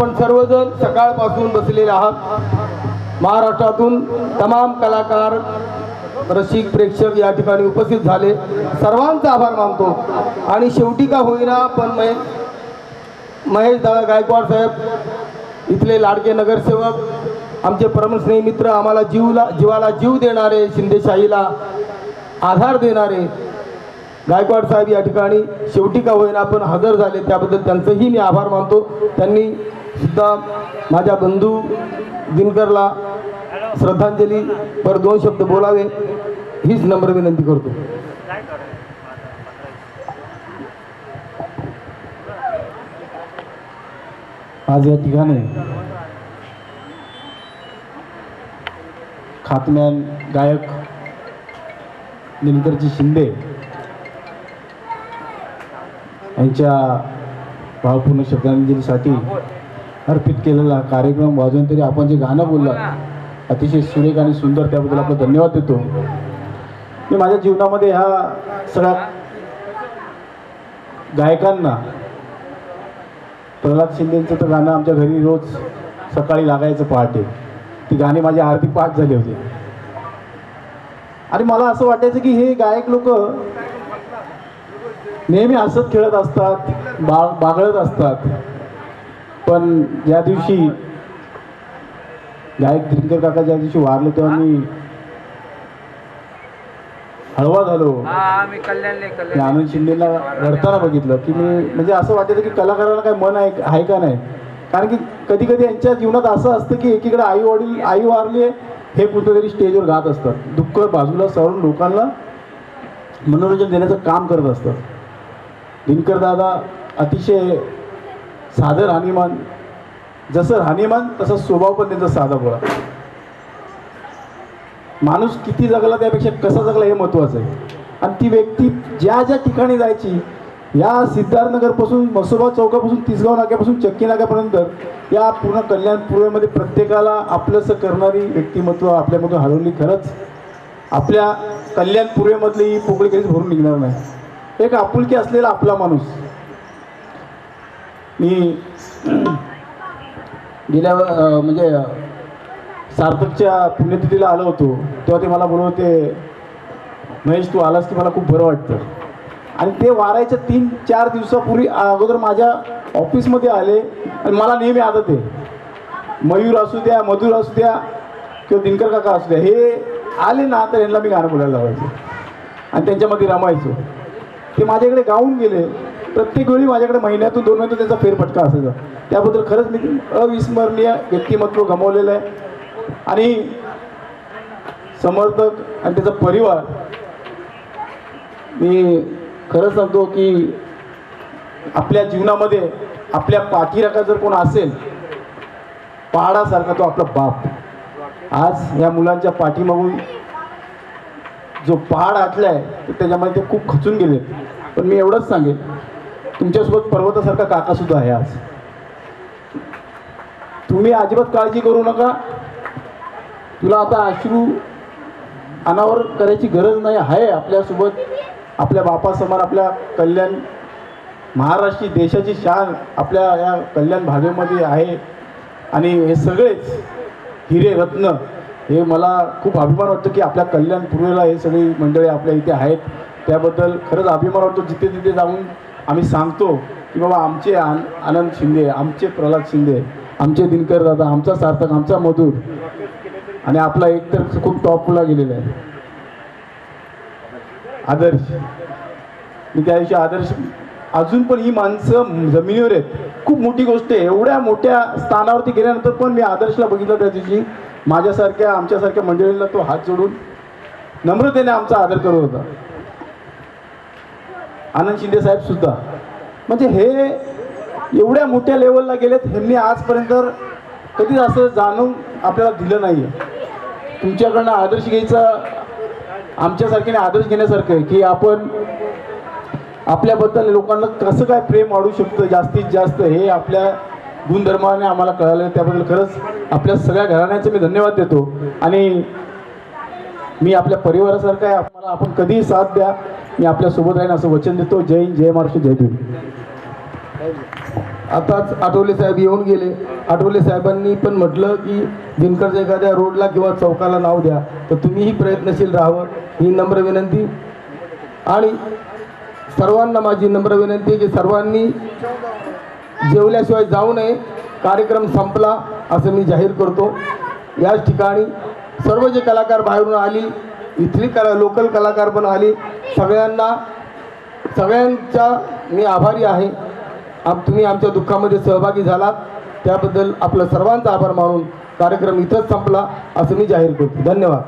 आपण सर्वजण सकाळपासून बसलेले आहात. महाराष्ट्रातून तमाम कलाकार रसिक प्रेक्षक या ठिकाणी उपस्थित झाले. सर्वांचा आभार मानतो. आणि शेवटी का होईना पण महे महेश दादा गायकवाड साहेब इथले लाडके नगरसेवक आमचे परमस्नेही मित्र आम्हाला जीवला जीवाला जीव देणारे शिंदेशाहीला आधार देणारे गायकवाड साहेब या ठिकाणी शेवटी का होईना पण हजर झाले. त्याबद्दल त्यांचंही मी आभार मानतो. त्यांनी सुद्धा माझ्या बंधू दिनकरला श्रद्धांजली पर दोन शब्द बोलावे हीच नम्र विनंती करतो. आज या ठिकाणी खातम्यान गायक दिनकरजी शिंदे यांच्या भावपूर्ण श्रद्धांजलीसाठी अर्पित केलेला कार्यक्रम वाजवून तरी आपण जे गाणं बोललं अतिशय सुरेख आणि सुंदर त्याबद्दल आपला धन्यवाद देतो. मी माझ्या जीवनामध्ये ह्या सगळ्या गायकांना प्रल्हाद शिंदेचं तर गाणं आमच्या घरी रोज सकाळी लागायचं पहाटे. ती गाणी माझी आरती पाठ झाली होती. आणि मला असं वाटायचं की हे गायक लोक नेहमी हसत खेळत असतात बा बागळत असतात. पण ज्या दिवशी गायक दिनकर काका ज्या दिवशी वारले तेव्हा मी हळवा झालो. मी आनंद शिंदेला रडताना बघितलं की मी म्हणजे असं वाटायचं की कलाकाराला काय मन आहे आहे का नाही? कारण की कधी कधी यांच्या जीवनात असं असतं की एकीकडे आई वडील आई वारले हे कुठेतरी स्टेजवर गात असतात. दुःख बाजूला सारून लोकांना मनोरंजन देण्याचं काम करत असतात. दिनकर दादा अतिशय साधं राहणीमान जसं राहणीमान तसा स्वभाव पण त्यांचा साधा बोळा माणूस किती जगला त्यापेक्षा कसा जगला हे महत्त्वाचं आहे. आणि ती व्यक्ती ज्या ज्या ठिकाणी जायची या सिद्धार्थनगरपासून मसोबा चौकापासून तिसगाव नाक्यापासून चक्की नाक्यापर्यंत या पूर्ण कल्याणपूर्वेमध्ये प्रत्येकाला आपलंसं करणारी व्यक्तिमत्व आपल्यामधून हरवली खरंच. आपल्या कल्याणपूर्वेमधली ही पोकळी कधीच भरून निघणार नाही. एक आपुलकी असलेला आपला माणूस. मी गेल्या म्हणजे सार्थकच्या पुण्यतिथीला आलो होतो. तेव्हा ते मला बोलवते महेश तू आलास की मला खूप बरं वाटतं. आणि ते वारायच्या तीन चार दिवसापूर्वी अगोदर माझ्या ऑफिसमध्ये आले. आणि मला नेहमी आदत आहे. मयूर असू द्या मधुर असू द्या किंवा दिनकर काका असू द्या हे आले ना तर यांना मी गाणं बोलायला लावायचो. आणि त्यांच्यामध्ये रमायचो. ते माझ्याकडे गाऊन गेले. प्रत्येक वेळी माझ्याकडे महिन्यातून दोन महिन्यातून त्याचा फेरफटका असायचा. त्याबद्दल खरंच मी अविस्मरणीय व्यक्तिमत्व गमावलेलं आहे. आणि समर्थक आणि त्याचा परिवार मी खरं सांगतो की आपल्या जीवनामध्ये आपल्या पाठीराखा जर कोण असेल पहाडासारखा तो आपला बाप. आज या मुलांच्या पाठीमागून जो पहाड आटलाय तर त्याच्यामध्ये ते खूप खचून गेले. पण मी एवढंच सांगेन तुमच्यासोबत पर्वतासारखा काका सुद्धा आहे आज. तुम्ही अजिबात काळजी करू नका. तुला आता अश्रू अनावर करायची गरज नाही आहे आपल्यासोबत. आपल्या बापासमोर आपल्या कल्याण महाराष्ट्री देशाची शान आपल्या या कल्याण भागेमध्ये आहे. आणि हे सगळेच हिरे रत्न हे मला खूप अभिमान वाटतो की आपल्या कल्याण पूर्वेला हे सगळी मंडळी आपल्या इथे आहेत. त्याबद्दल खरंच अभिमान वाटतो जिथे तिथे जाऊन. आम्ही सांगतो की बाबा आमचे आन आनंद शिंदे आमचे प्रल्हाद शिंदे आमचे दिनकर दादा आमचा सार्थक आमचा मधुर आणि आपला एक तर खूप टॉपला गेलेला आहे. आदर्श. मी त्या दिवशी आदर्श अजून पण ही माणसं जमिनीवर आहेत. खूप मोठी गोष्ट आहे. एवढ्या मोठ्या स्थानावरती गेल्यानंतर पण मी आदर्शला बघितलं त्या दिवशी. माझ्यासारख्या आमच्यासारख्या मंडळीला तो हात जोडून नम्रतेने आमचा आदर करत होता. आनंद शिंदे साहेब सुद्धा. म्हणजे हे एवढ्या मोठ्या लेवलला गेलेत ह्यांनी आजपर्यंत कधीच असं जाणून आपल्याला दिलं नाही आहे तुमच्याकडनं आदर्श घ्यायचा आमच्यासारख्याने आदर्श घेण्यासारखं आहे की आपण आपल्याबद्दल लोकांना कसं काय प्रेम वाढू शकतं जास्तीत जास्त हे आपल्या गुणधर्माने आम्हाला कळालं. त्याबद्दल खरंच आपल्या सगळ्या घराण्याचं मी धन्यवाद देतो. आणि मी आपल्या परिवारासारखं आहे आम्हाला आपण कधीही साथ द्या. मी आपल्यासोबत राहीन असं वचन देतो. जय हिंद जय महाराष्ट्र जय भीम. आताच आठवले साहेब येऊन गेले. आठवले साहेबांनी पण म्हटलं की दिनकरच्या एखाद्या रोडला किंवा चौकाला नाव द्या तर तुम्हीही प्रयत्नशील राहावं. ही नम्र विनंती. आणि सर्वांना माझी नम्र विनंती की सर्वांनी जेवल्याशिवाय जाऊ नये. कार्यक्रम संपला असं मी जाहीर करतो. याच ठिकाणी सर्व जे कलाकार बाहेरून आली इथली कला लोकल कलाकार पण आली सगळ्यांना सगळ्यांचा मी आभारी आहे. आप तुम्ही आमच्या दुःखामध्ये सहभागी झालात. त्याबद्दल आपलं सर्वांचा आभार मानून कार्यक्रम इथंच संपला असं मी जाहीर करतो. धन्यवाद.